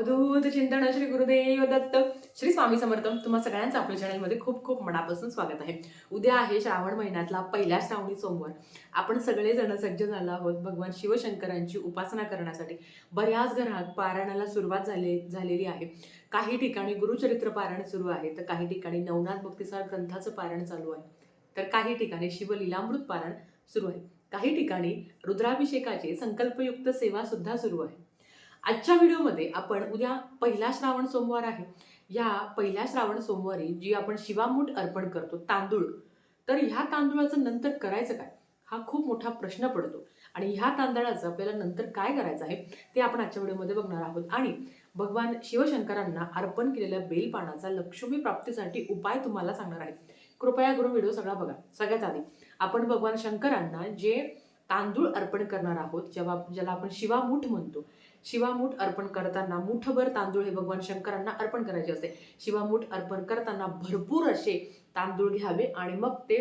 अवधूत चिंतन श्री गुरुदेव दत्त श्री स्वामी समर्थ. तुम्हा सगळ्यांचं आपल्या चॅनलमध्ये खूप खूप मनापासून स्वागत आहे. उद्या आहे श्रावण महिन्यातला पहिला श्रावणी सोमवार. आपण सगळेजण सज्ज झालो आहोत भगवान शिवशंकरांची उपासना करण्यासाठी. बऱ्याच घरात पारायणाला सुरुवात झाली झालेली आहे. काही ठिकाणी गुरुचरित्र पारायण सुरू आहे तर काही ठिकाणी नवनाथ भक्तिसार ग्रंथाचं पारायण चालू आहे. तर काही ठिकाणी शिवलीलामृत पारायण सुरू आहे. काही ठिकाणी रुद्राभिषेकाची संकल्पयुक्त सेवा सुद्धा सुरू आहे. आजच्या व्हिडिओमध्ये आपण उद्या पहिला श्रावण सोमवार आहे. या पहिल्या श्रावण सोमवारी जी आपण शिवामूठ अर्पण करतो तांदूळ तर ह्या तांदूळाचं नंतर करायचं काय? हा खूप मोठा प्रश्न पडतो. आणि ह्या तांदळाचं आपल्याला नंतर काय करायचं आहे ते आपण आजच्या व्हिडिओमध्ये बघणार आहोत. आणि भगवान शिवशंकरांना अर्पण केलेल्या बेलपानाचा लक्ष्मी प्राप्तीसाठी उपाय तुम्हाला सांगणार आहे. कृपया करून व्हिडिओ सगळा बघा. सगळ्यात आधी आपण भगवान शंकरांना जे तांदूळ अर्पण करणार आहोत जेव्हा ज्याला आपण शिवामूठ म्हणतो. शिवामूठ अर्पण करताना मुठभर तांदूळ हे भगवान शंकरांना अर्पण करायचे असते. शिवामूठ अर्पण करताना भरपूर असे तांदूळ घ्यावे आणि मग ते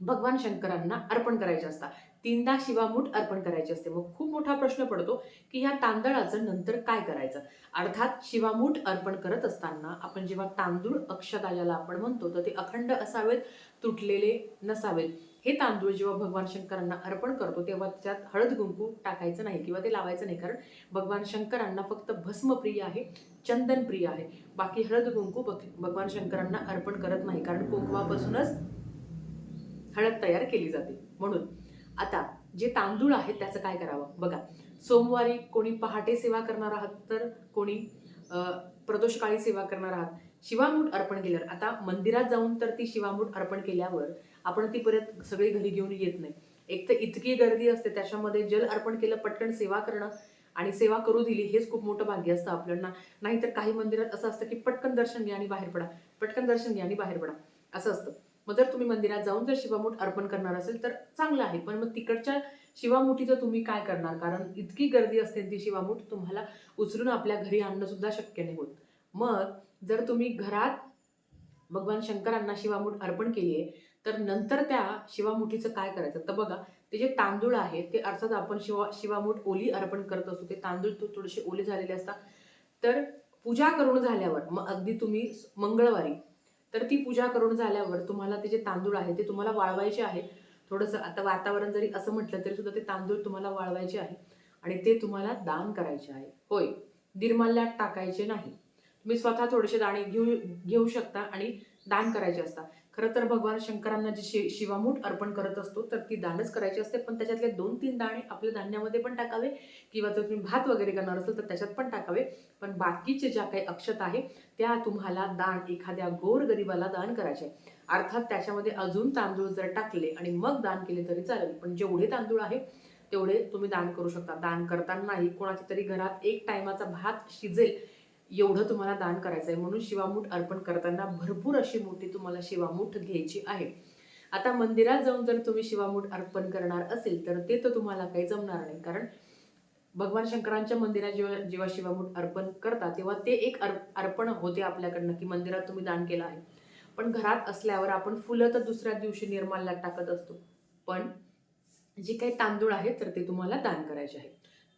भगवान शंकरांना अर्पण करायचे असतात. तीनदा शिवामूठ अर्पण करायचे असते. मग खूप मोठा प्रश्न पडतो की या तांदळाचं नंतर काय करायचं? अर्थात शिवामूठ अर्पण करत असताना आपण जेव्हा तांदूळ अक्षता ज्याला आपण म्हणतो तर ते अखंड असावेत तुटलेले नसावेत. हे तांदूळ जेव्हा भगवान शंकरांना अर्पण करतो तेव्हा त्यात हळद कुंकू टाकायचं नाही किंवा ते लावायचं नाही. कारण भगवान शंकरांना फक्त भस्म प्रिय आहे चंदन प्रिय आहे. बाकी हळद कुंकू भगवान शंकरांना अर्पण करत नाही. कारण कुंकवापासूनच हळद तयार केली जाते. म्हणून आता जे तांदूळ आहेत त्याचं काय करावं? बघा सोमवारी कोणी पहाटे सेवा करणार आहात तर कोणी प्रदोषकाळी सेवा करणार आहात. शिवामूठ अर्पण केल्यावर आता मंदिरात जाऊन तर ती शिवामूठ अर्पण केल्यावर आपण ती परत सगळी घरी घेऊन येत नाही. एक तर इतकी गर्दी असते त्याच्यामध्ये जल अर्पण केलं पटकन सेवा करणं आणि सेवा करू दिली हेच खूप मोठं भाग्य असतं आपल्याला. नाहीतर काही मंदिरात असं असतं की पटकन दर्शन घ्या आणि बाहेर पडा पटकन दर्शन घ्या आणि बाहेर पडा. असं असतं. मग जर तुम्ही मंदिरात जाऊन जर शिवामूठ अर्पण करणार असेल तर चांगलं आहे पण मग तिकडच्या शिवामुठीचं तुम्ही काय करणार? कारण इतकी गर्दी असते ती शिवामूठ तुम्हाला उचलून आपल्या घरी आणणं सुद्धा शक्य नाही होत. मग जर तुम्ही घरात भगवान शंकरांना शिवामूठ अर्पण केली आहे तर नंतर त्या शिवामुठीचं काय करायचं? तर बघा ते जे तांदूळ आहे ते अर्थात आपण शिवा शिवामूठ ओली अर्पण करत असतो ते तांदूळ थोडेसे ओले झालेले असतात तर पूजा करून झाल्यावर मग अगदी तुम्ही मंगळवारी तर ती पूजा करून झाल्यावर तुम्हाला ते जे तांदूळ आहे ते तुम्हाला वाळवायचे आहे. थोडंसं आता वातावरण जरी असं म्हटलं तरी सुद्धा ते तांदूळ तुम्हाला वाळवायचे आहे. आणि ते तुम्हाला दान करायचे आहे. होय निर्माल्यात टाकायचे नाही. तुम्ही स्वतः थोडेसे दाणे घेऊ घेऊ शकता आणि दान करायचे असतात खरं तर भगवान शंकरांना जी शि शिवामूठ अर्पण करत असतो तर ती दानच करायची असते. पण त्याच्यातले दोन तीन दाणे आपल्या धान्यामध्ये पण टाकावे किंवा जर तुम्ही भात वगैरे करणार असेल तर त्याच्यात पण टाकावे. पण बाकीचे ज्या काही अक्षत आहे त्या तुम्हाला दान एखाद्या गोर गरिबाला दान करायचे अर्थात त्याच्यामध्ये अजून तांदूळ जर टाकले आणि मग दान केले तरी चालेल. पण जेवढे तांदूळ आहे तेवढे तुम्ही दान करू शकता. दान करतानाही कोणाच्या तरी घरात एक टायमाचा भात शिजेल एवढं तुम्हाला दान करायचं आहे म्हणून शिवामूठ अर्पण करताना भरपूर अशी मोठी तुम्हाला शिवामूठ घ्यायची आहे. आता मंदिरात जाऊन जर तुम्ही शिवामूठ अर्पण करणार असेल तर ते तर तुम्हाला काही जमणार नाही. कारण भगवान शंकरांच्या मंदिरात जेव्हा जेव्हा शिवामूठ अर्पण करता तेव्हा ते एक अर् अर्पण होते आपल्याकडनं की मंदिरात तुम्ही दान केलं आहे. पण घरात असल्यावर आपण फुलं तर दुसऱ्या दिवशी निर्माल्यात टाकत असतो. पण जे काही तांदूळ आहेत तर ते तुम्हाला दान करायचे आहे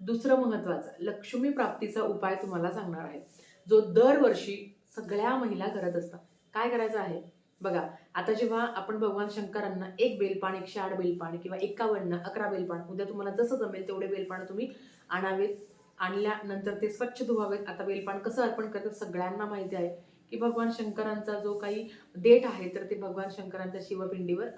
दुसरं महत्त्वाचं लक्ष्मी प्राप्तीचा उपाय तुम्हाला सांगणार आहे. जो दरवर्षी सगळ्या महिला करत असतात. काय करायचं आहे? बघा आता जेव्हा आपण भगवान शंकरांना एक बेलपान एकशे आठ बेलपान किंवा एकावन्न अकरा बेलपान उद्या तुम्हाला जसं जमेल तेवढे बेलपान तुम्ही आणावेत. आणल्यानंतर ते स्वच्छ धुवावेत. आता बेलपान कसं अर्पण करतात सगळ्यांना माहिती आहे की भगवान शंकरांचा जो काही देठ आहे तर ते भगवान शंकरांच्या शिवपिंडीवर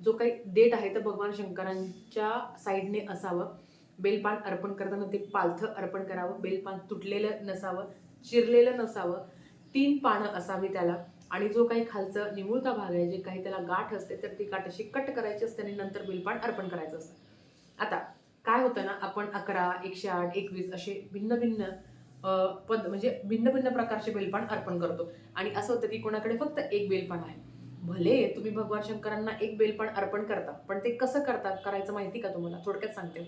जो काही देठ आहे तर भगवान शंकरांच्या साईडने असावं. बेलपान अर्पण करताना ते पालथं अर्पण करावं बेलपान तुटलेलं नसावं चिरलेलं नसावं तीन पानं असावी त्याला. आणि जो काही खालचं निमुळता भाग आहे जे काही त्याला गाठ असते तर ती गाठ अशी कट करायची असते आणि नंतर बेलपान अर्पण करायचं असतं. आता काय होतं ना आपण अकरा एकशे आठ एकवीस असे भिन्न भिन्न पद म्हणजे भिन्न भिन्न प्रकारचे बेलपान अर्पण करतो. आणि असं होतं की कोणाकडे फक्त एक बेलपान आहे. भले तुम्ही भगवान शंकरांना एक बेलपान अर्पण करता पण ते कसं करतात करायचं माहिती का तुम्हाला? थोडक्यात सांगते.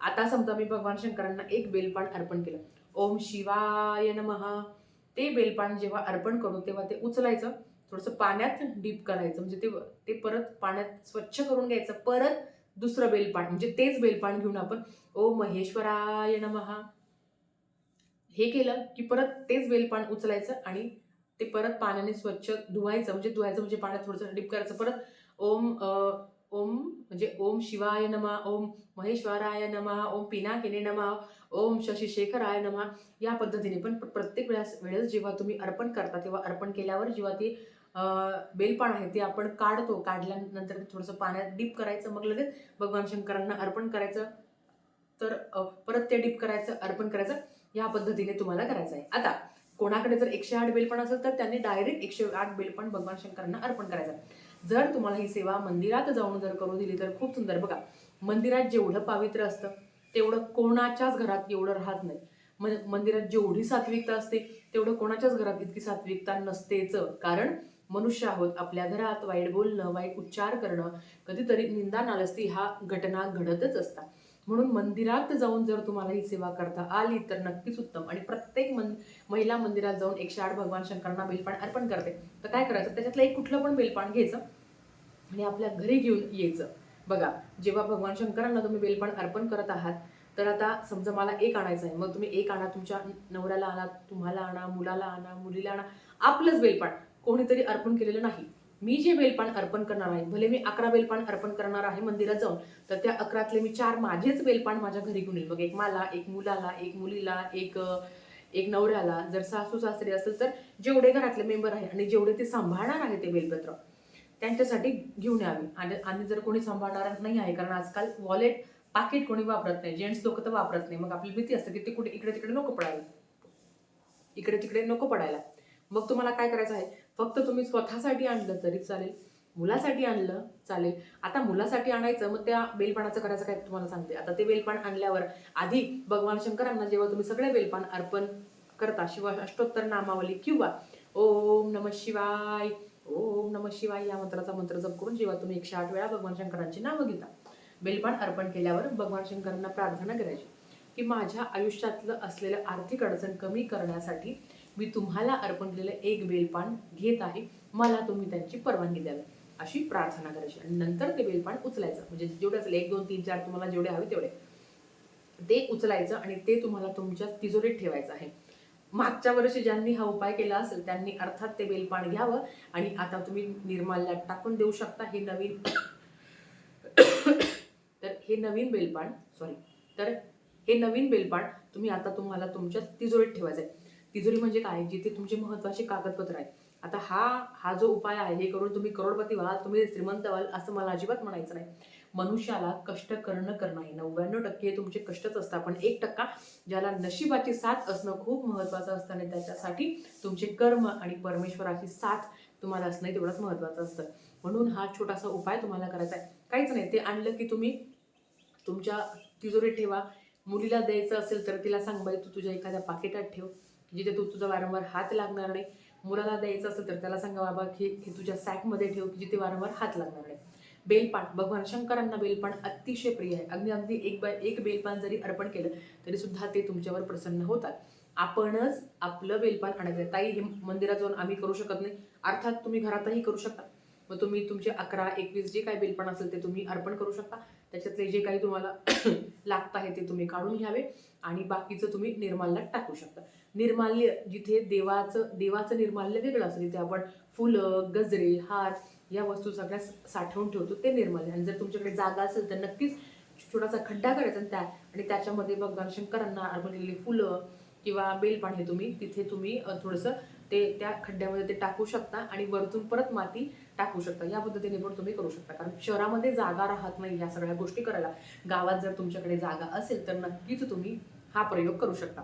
आता समजा मी भगवान शंकरांना एक बेलपान अर्पण केलं. ओम शिवाय नमहा ते बेलपान जेव्हा अर्पण करू तेव्हा ते उचलायचं थोडंसं पाण्यात डीप करायचं. म्हणजे ते ते परत पाण्यात स्वच्छ करून घ्यायचं. परत दुसरं बेलपान म्हणजे तेच बेलपान घेऊन आपण ओम महेश्वराय नमः. हे केलं की परत तेच बेलपान उचलायचं आणि ते परत पाण्याने स्वच्छ धुवायचं. म्हणजे धुवायचं म्हणजे पाण्यात थोडंसं डीप करायचं. परत ओम ओम म्हणजे ओम शिवाय नमा ओम महेश्वराय नमा ओम पिनाकिने नमा ओम शशी शेखराय नमा या पद्धतीने. पण प्रत्येक वेळेस वेळेस जेव्हा तुम्ही अर्पण करता तेव्हा अर्पण केल्यावर जेव्हा ती बेलपान आहे ते आपण काढतो. काढल्यानंतर थोडंसं पाण्यात डीप करायचं मग लगेच भगवान शंकरांना अर्पण करायचं. तर परत ते डीप करायचं अर्पण करायचं या पद्धतीने तुम्हाला करायचं आहे. आता कोणाकडे जर एकशे आठ बेलपण असेल तर त्यांनी डायरेक्ट एकशे आठ बेलपण भगवान शंकरांना अर्पण करायचं. जर तुम्हाला ही सेवा मंदिरात जाऊन जर करू दिली तर खूप सुंदर. बघा मंदिरात जेवढं पावित्र्य असतं तेवढं कोणाच्याच घरात एवढं राहत नाही. म- मंदिरात जेवढी सात्विकता असते तेवढं कोणाच्याच घरात इतकी सात्विकता नसतेच. कारण मनुष्य आहोत आपल्या घरात वाईट बोलणं वाईट उच्चार करणं कधीतरी निंदा नालस्ती हा घटना घडतच असतात. म्हणून मंदिरात जाऊन जर तुम्हाला ही सेवा करता आली तर नक्कीच उत्तम. आणि प्रत्येक मन महिला मंदिरात जाऊन एकशे आठ भगवान शंकरांना बेलपान अर्पण करते. तर काय करायचं? त्याच्यातलं एक कुठलं पण बेलपान घ्यायचं आणि आपल्या घरी घेऊन यायचं. बघा जेव्हा भगवान शंकरांना तुम्ही बेलपान अर्पण करत आहात तर आता समजा मला एक आणायचं आहे. मग तुम्ही एक आणा तुमच्या नवऱ्याला आणा तुम्हाला आणा मुलाला आणा मुलीला आणा आपलंच बेलपान. कोणीतरी अर्पण केलेलं नाही. मी जे बेलपान अर्पण करणार आहे भले मी अकरा बेलपान अर्पण करणार आहे मंदिरात जाऊन तर त्या अकरातले मी चार माझेच बेलपान माझ्या घरी घेऊन येईल. मग एक मला एक मुलाला एक मुलीला एक एक नवऱ्याला जर सासू सासरे असेल तर जेवढे घरातले मेंबर आहे आणि जेवढे ते सांभाळणार आहे ते बेलपत्र त्यांच्यासाठी घेऊन यावे. आणि आणि जर कोणी सांभाळणार नाही आहे कारण आजकाल वॉलेट पाकिट कोणी वापरत नाही. जेंट्स लोक तर वापरत नाही. मग आपली भीती असते की ते कुठे इकडे तिकडे नको पडायला इकडे तिकडे नको पडायला. मग तुम्हाला काय करायचं आहे? फक्त तुम्ही स्वतःसाठी आणलं तरी चालेल मुलासाठी आणलं चालेल. आता मुलासाठी आणायचं मग त्या बेलपानाचं करायचं काय तुम्हाला सांगते. आता ते बेलपान आणल्यावर आधी भगवान शंकरांना जेव्हा तुम्ही सगळे बेलपान अर्पण करता शिवा अष्टोत्तर नामावली किंवा ओम नम शिवाय ओम नम शिवाय या मंत्राचा मंत्र जप करून जेव्हा तुम्ही एकशे आठ वेळा भगवान शंकरांची नावं घेता बेलपान अर्पण केल्यावर भगवान शंकरांना प्रार्थना करायची की माझ्या आयुष्यातलं असलेलं आर्थिक अडचण कमी करण्यासाठी मी तुम्हाला अर्पण केलेलं एक बेलपान घेत आहे. मला तुम्ही त्यांची परवानगी द्यावी. अशी प्रार्थना करायची. आणि नंतर ते बेलपान उचलायचं. म्हणजे जेवढे असेल एक दोन तीन चार तुम्हाला जेवढे हवे तेवढे. ते उचलायचं आणि ते तुम्हाला तुमच्या तिजोरीत ठेवायचं आहे. मागच्या वर्षी ज्यांनी हा उपाय केला असेल त्यांनी अर्थात ते बेलपान घ्यावं. आणि आता तुम्ही निर्माल्यात टाकून देऊ शकता हे नवीन. तर हे नवीन बेलपान सॉरी तर हे नवीन बेलपान तुम्ही आता तुम्हाला तुमच्या तिजोरीत ठेवायचं आहे. तिजोरी म्हणजे काय? जिथे तुमचे महत्त्वाचे कागदपत्र आहेत. आता हा हा जो उपाय आहे हे करून तुम्ही करोडपती व्हाल तुम्ही श्रीमंत व्हाल असं मला अजिबात म्हणायचं नाही. मनुष्याला कष्ट करणं करणं आहे नव्याण्णव टक्के तुमचे कष्टच असतात. पण एक टक्का ज्याला नशिबाची साथ असणं खूप महत्वाचं असतं आणि त्याच्यासाठी तुमचे कर्म आणि परमेश्वराची साथ तुम्हाला असणं तेवढंच महत्वाचं असतं. म्हणून हा छोटासा उपाय तुम्हाला करायचा आहे. काहीच नाही. ते आणलं की तुम्ही तुमच्या तिजोरीत ठेवा. मुलीला द्यायचं असेल तर तिला सांग बाई तू तुझ्या एखाद्या पाकिटात ठेव. जिथे तू तुझा वारंवार हात लागणार नाही मुलाला द्यायचं असेल तर त्याला सांगा बाबा की हे तुझ्या सॅकमध्ये ठेव की जिथे वारंवार हात लागणार नाही. बेलपान भगवान शंकरांना बेलपान अतिशय प्रिय आहे. अगदी अगदी एक बाय एक बेलपान जरी अर्पण केलं तरी सुद्धा ते तुमच्यावर प्रसन्न होतात. आपणच आपलं बेलपान आणायचं ताई हे मंदिरात जाऊन आम्ही करू शकत नाही. अर्थात तुम्ही घरातही करू शकता. मग तुम्ही तुमचे अकरा एकवीस जे काय बेलपान असेल ते तुम्ही अर्पण करू शकता. त्याच्यातले जे काही तुम्हाला लागत आहे ते तुम्ही काढून घ्यावे आणि बाकीचं तुम्ही निर्माल्यात टाकू शकता. निर्माल्य जिथे देवाचं देवाचं निर्माल्य वेगळं असतं तिथे आपण फुलं गजरे हार या वस्तू सगळ्या साठवून ठेवतो ते निर्माल्य. आणि जर तुमच्याकडे जागा असेल तर नक्कीच छोटासा खड्डा करायचा आणि त्या आणि त्याच्यामध्ये भगवान शंकरांना अर्पण केलेली फुलं किंवा बेलपान हे तुम्ही तिथे तुम्ही थोडंसं ते त्या खड्ड्यामध्ये ते टाकू शकता आणि वरतून परत माती टाकू शकता. या पद्धतीने पण तुम्ही करू शकता. कारण शहरामध्ये जागा राहत नाही या सगळ्या गोष्टी करायला. गावात जर तुमच्याकडे जागा असेल तर नक्कीच तुम्ही हा प्रयोग करू शकता.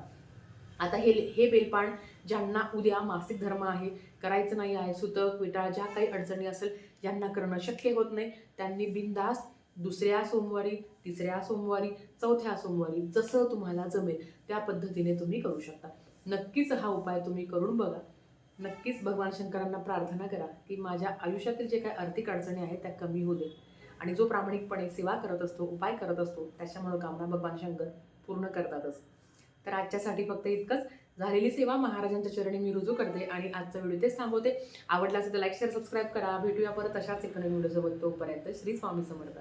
आता हे हे बेलपान ज्यांना उद्या मासिक धर्म आहे करायचं नाही आहे सुतक विटाळ ज्या काही अडचणी असेल ज्यांना करणं शक्य होत नाही. त्यांनी बिनधास्त दुसऱ्या सोमवारी तिसऱ्या सोमवारी चौथ्या सोमवारी जसं तुम्हाला जमेल त्या पद्धतीने तुम्ही करू शकता. नक्कीच हा उपाय तुम्ही करून बघा. नक्कीच भगवान शंकरांना प्रार्थना करा की माझ्या आयुष्यातील जे काही आर्थिक अडचणी आहेत त्या कमी होऊ दे आणि जो प्रामाणिकपणे सेवा करत असतो उपाय करत असतो त्याच्या मनोकामना भगवान शंकर पूर्ण करतातच. तर आजच्यासाठी फक्त इतकंच. झालेली सेवा महाराजांच्या चरणी मी रुजू करते आणि आजचा व्हिडिओ तेच थांबवते. आवडला असेल तर लाईक शेअर सबस्क्राईब करा. भेटूया परत अशाच एका व्हिडिओ सोबत तोपर्यंत श्री स्वामी समर्थ.